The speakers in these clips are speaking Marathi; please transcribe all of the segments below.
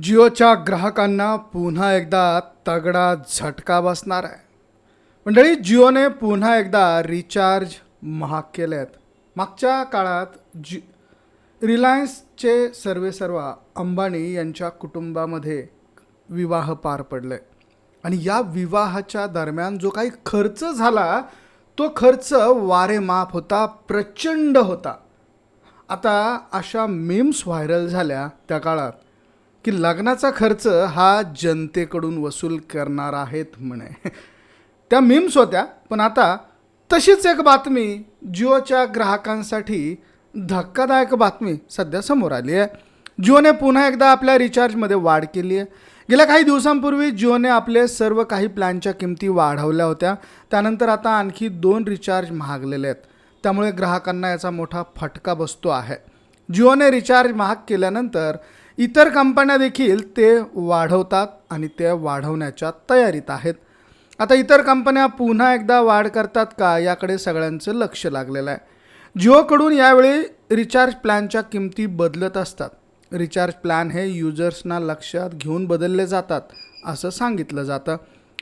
जिओच्या ग्राहकांना पुन्हा एकदा तगडा झटका बसणार आहे. मंडळी जिओने पुन्हा एकदा रिचार्ज महाग केले आहेत मागच्या काळात जि रिलायन्सचे सर्वेसर्वा अंबानी यांच्या कुटुंबामध्ये विवाह पार पडले. आणि या विवाहाच्या दरम्यान जो काही खर्च झाला तो खर्च वारेमाप होता प्रचंड होता. आता अशा मीम्स व्हायरल झाल्या त्या काळात. की लग्नाचा खर्च हा जनतेकडून वसूल करणार आहेत म्हणे. त्या मीम्स होत्या पण आता तशीच एक बातमी जिओच्या ग्राहकांसाठी धक्कादायक बातमी सध्या समोर आली आहे. जिओने पुन्हा एकदा आपल्या रिचार्जमध्ये वाढ केली आहे. गेल्या काही दिवसांपूर्वी जिओने आपले सर्व काही प्लॅनच्या किमती वाढवल्या होत्या. त्यानंतर आता आणखी दोन रिचार्ज महागलेले आहेत. त्यामुळे ग्राहकांना याचा मोठा फटका बसतो आहे. जिओने रिचार्ज महाग केल्यानंतर इतर कंपन्या देखील ते वाढवतात आणि ते वाढवण्याच्या तयारीत आहेत. आता इतर कंपन्या पुन्हा एकदा वाढ करतात का याकडे सगळ्यांचं लक्ष लागलेलं आहे. जिओकडून यावेळी रिचार्ज प्लॅनच्या किमती बदलत असतात. रिचार्ज प्लॅन हे युजर्सना लक्षात घेऊन बदलले जातात असं सांगितलं जातं.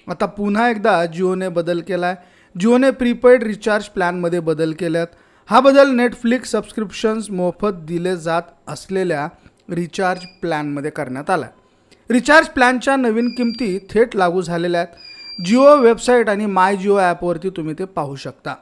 आता पुन्हा एकदा जिओने बदल केला आहे जिओने प्रीपेड रिचार्ज प्लॅनमध्ये बदल केल्यात. हा बदल नेटफ्लिक्स सबस्क्रिप्शन्स मोफत दिले जात असलेल्या रिचार्ज प्लॅनमध्ये करण्यात आला. आहे रिचार्ज प्लॅनच्या नवीन किमती थेट लागू झालेल्या आहेत. जिओ वेबसाईट आणि माय जिओ ॲपवरती तुम्ही ते पाहू शकता.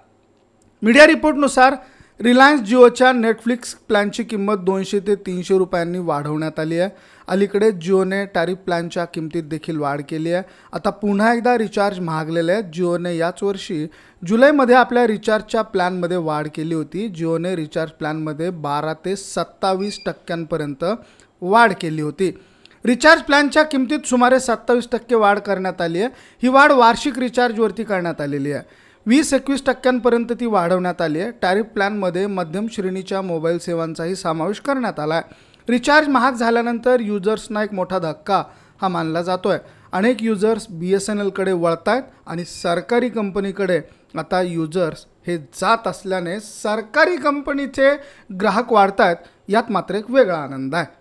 मीडिया रिपोर्टनुसार रिलायन्स जिओच्या नेटफ्लिक्स प्लॅनची किंमत दोनशे ते तीनशे रुपयांनी वाढवण्यात आली आहे. अलीकडे जिओने टॅरिफ प्लॅनच्या किमतीत देखील वाढ केली आहे. आता पुन्हा एकदा रिचार्ज महागलेले आहेत. जिओने याच वर्षी जुलैमध्ये आपल्या रिचार्जच्या प्लॅनमध्ये वाढ केली होती. जिओने रिचार्ज प्लॅनमध्ये बारा ते सत्तावीस टक्क्यांपर्यंत वाढ केली होती. रिचार्ज प्लॅनच्या किमतीत सुमारे सत्तावीस टक्के वाढ करण्यात आली आहे. ही वाढ वार्षिक रिचार्जवरती करण्यात आलेली आहे. वीस एकवीस टक्क्यांपर्यंत ती वाढवण्यात आली आहे. टॅरिफ प्लॅनमध्ये मध्यम श्रेणीच्या मोबाईल सेवांचाही समावेश करण्यात आला आहे. रिचार्ज महाग झाल्यानंतर युजर्सना एक मोठा धक्का हा मानला जातो आहे अनेक युजर्स बी एस एन एलकडे वळत आहेत आणि सरकारी कंपनीकडे आता युजर्स हे जात असल्याने सरकारी कंपनीचे ग्राहक वाढत आहेत यात मात्र एक वेगळा आनंद आहे.